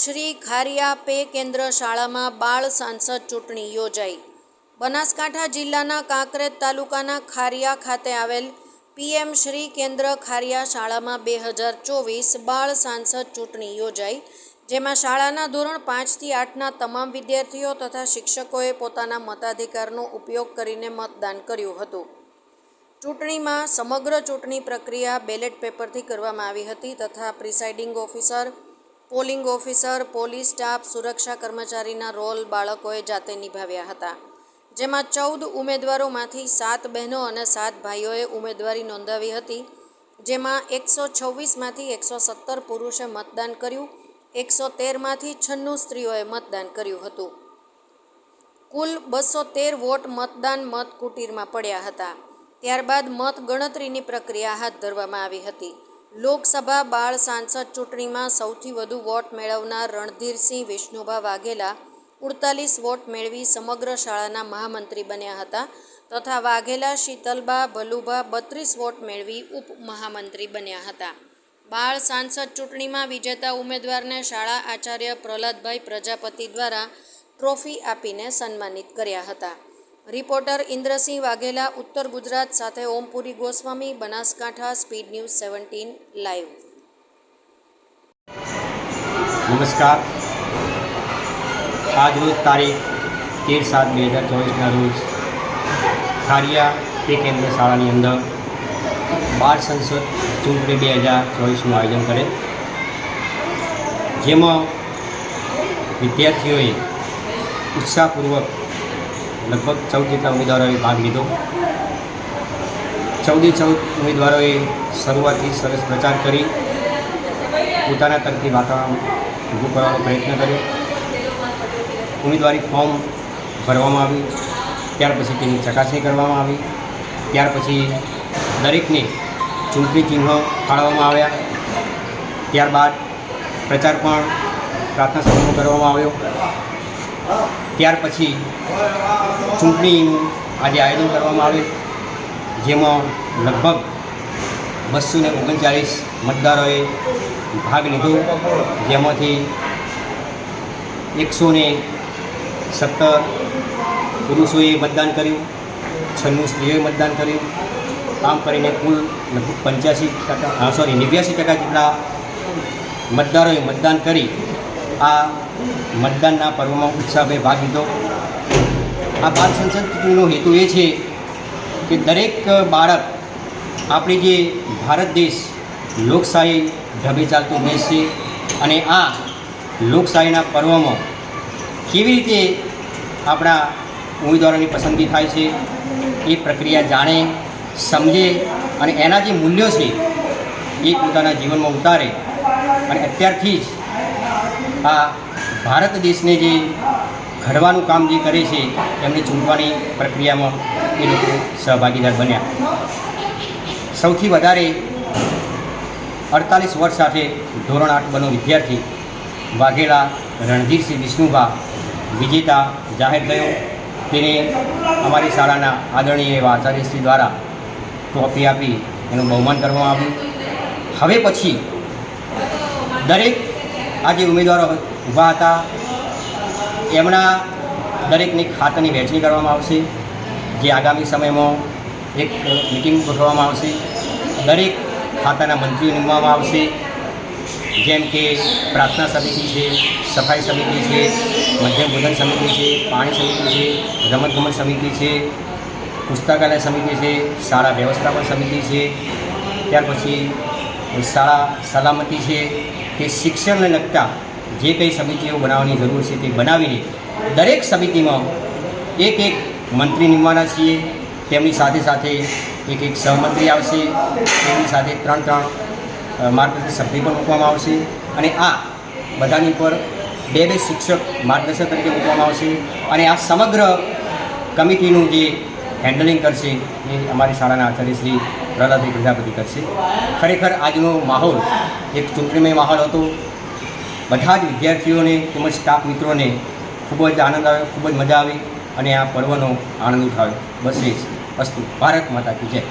Shri ખારિયા pay કેન્દ્ર શાળામાં બાળ સાંસદ ચૂંટણી યોજાઈ. બનાસકાંઠા જિલ્લાના કાંકરેજ તાલુકાના ખારિયા ખાતે આવેલ પીએમ શ્રી કેન્દ્ર ખારિયા શાળામાં બે હજાર ચોવીસ બાળ સાંસદ ચૂંટણી યોજાઈ, જેમાં શાળાના ધોરણ પાંચથી આઠના તમામ વિદ્યાર્થીઓ તથા શિક્ષકોએ પોતાના મતાધિકારનો ઉપયોગ કરીને મતદાન કર્યું હતું. ચૂંટણીમાં સમગ્ર ચૂંટણી પ્રક્રિયા બેલેટ પેપરથી કરવામાં આવી હતી તથા presiding officer polling officer, police staff, સુરક્ષા કર્મચારીના રોલ બાળકોએ જાતે નિભાવ્યા હતા. જેમાં ચૌદ ઉમેદવારોમાંથી સાત બહેનો અને સાત ભાઈઓએ ઉમેદવારી નોંધાવી હતી. જેમાં એકસો છવ્વીસમાંથી એકસો સત્તર પુરુષે મતદાન કર્યું, એકસો તેરમાંથી છન્નું સ્ત્રીઓએ મતદાન કર્યું હતું. કુલ બસો તેર વોટ મતદાન મત કુટીરમાં પડ્યા હતા. ત્યારબાદ મત ગણતરીની પ્રક્રિયા હાથ ધરવામાં આવી હતી. લોકસભા બાળ સાંસદ ચૂંટણીમાં સૌથી વધુ વોટ મેળવનાર રણધીરસિંહ વિષ્ણુભા વાઘેલા ઉડતાલીસ વોટ મેળવી સમગ્ર શાળાના મહામંત્રી બન્યા હતા તથા વાઘેલા, શીતલબા, ભલુભા બત્રીસ વોટ મેળવી ઉપ મહામંત્રી બન્યા હતા. બાળ સાંસદ ચૂંટણીમાં વિજેતા ઉમેદવારને શાળા આચાર્ય પ્રહલાદભાઈ પ્રજાપતિ દ્વારા ટ્રોફી આપીને સન્માનિત કર્યા હતા. રિપોર્ટર ઇન્દ્રસિંહ વાઘેલા, ઉત્તર ગુજરાત સાથે Ompuri Goswami, Banaskantha, speed news seventeen live. નમસ્કાર. આજરોજ તારીખ તેર સાત બે હજાર ચોવીસના રોજ ખારિયા પે કેન્દ્ર શાળાની અંદર બાળ સંસદ ચૂંટણી બે હજાર ચોવીસનું આયોજન કરે જેમાં વિદ્યાર્થીઓએ ઉત્સાહપૂર્વક લગભગ ચૌદ જેટલા ઉમેદવારોએ ભાગ લીધો. ચૌદે ચૌદ ઉમેદવારોએ શરૂઆતથી સરસ પ્રચાર કરી. પોતાના તરફથી વાતાવરણ ઊભું કરવાનો પ્રયત્ન કર્યો. ઉમેદવારી ફોર્મ ભરવામાં આવ્યું ત્યાર પછી તેની ચકાસણી કરવામાં આવી. ત્યાર પછી દરેકને ચૂંટણી ચિહ્નો ફાળવવામાં આવ્યા. ત્યારબાદ પ્રચાર પણ પ્રાર્થના સભામાં કરવામાં આવ્યો. ત્યાર પછી ચૂંટણીનું આજે આયોજન કરવામાં આવે. જેમાં લગભગ બસો ને ઓગણચાળીસ મતદારોએ ભાગ લીધો. જેમાંથી એકસો ને સત્તર પુરુષોએ મતદાન કર્યું, છન્નું સ્ત્રીઓએ મતદાન કર્યું. આમ કરીને કુલ લગભગ પંચ્યાસી ટકા સોરી નેવ્યાસી ટકા જેટલા મતદારોએ મતદાન કરી આ મતદાનના પર્વમાં ઉત્સાહભેર ભાગ લીધો. આ બાળ સંસદ ચૂંટણીનો હેતુ એ છે કે દરેક બાળક આપણી જે ભારત દેશ લોકશાહી ઢબે ચાલતો દેશ છે અને આ લોકશાહીના પર્વમાં કેવી રીતે આપણા ઉમેદવારોની પસંદગી થાય છે એ પ્રક્રિયા જાણે, સમજે અને એના જે મૂલ્યો છે એ પોતાના જીવનમાં ઉતારે. અને અત્યારથી જ આ ભારત દેશને જે ઘડવાનું કામ જે કરે છે, એમને ચૂંટવાની પ્રક્રિયામાં એ લોકો સહભાગીદાર બન્યા. સૌથી વધારે અડતાલીસ વર્ષ સાથે ધોરણ આઠ બનો વિદ્યાર્થી વાઘેલા રણધીરસિંહ વિષ્ણુભા વિજેતા જાહેર થયો. તેને અમારી શાળાના આદરણીય એવા આચાર્યશ્રી દ્વારા ટ્રોફી આપી, એનું બહુમાન કરવામાં આવ્યું. હવે પછી દરેક આ જે ઉમેદવારો ઊભા હતા. એમના દરેકની ખાતાની વહેંચણી કરવામાં આવશે. જે આગામી સમયમાં એક મિટિંગ ગોઠવવામાં આવશે. દરેક ખાતાના મંત્રીઓ નીમવામાં આવશે. જેમ કે પ્રાર્થના સમિતિ છે, સફાઈ સમિતિ છે, મધ્યમ ભોજન સમિતિ છે, પાણી સમિતિ છે રમતગમત સમિતિ છે, પુસ્તકાલય સમિતિ છે, શાળા વ્યવસ્થાપન સમિતિ છે. ત્યાર પછી શાળા સલામતી છે. કે શિક્ષણને લગતા જે કંઈ સમિતિઓ બનાવવાની જરૂર છે તે બનાવીને દરેક સમિતિમાં એક એક મંત્રી નિમવાના છીએ. તેમની સાથે સાથે એક એક સહમંત્રી આવશે. તેમની સાથે ત્રણ ત્રણ માર્ગદર્શક સભ્ય પણ મૂકવામાં આવશે. અને આ બધાની પર બે બે શિક્ષક માર્ગદર્શક તરીકે મૂકવામાં આવશે. અને આ સમગ્ર કમિટીનું જે હેન્ડલિંગ કરશે એ અમારી શાળાના આચાર્ય શ્રી પ્રહલાદભાઈ પ્રજાપતિ કરશે. ખરેખર આજનો માહોલ એક ચૂંટણીમય માહોલ હતો. બધા જ વિદ્યાર્થીઓને તેમજ સ્ટાફ મિત્રોને ખૂબ જ આનંદ આવ્યો, ખૂબ જ મજા આવી અને આ પર્વનો આનંદ ઉઠાવ્યો. બસ એ જ અસ્તુ ભારત માતા કી જય.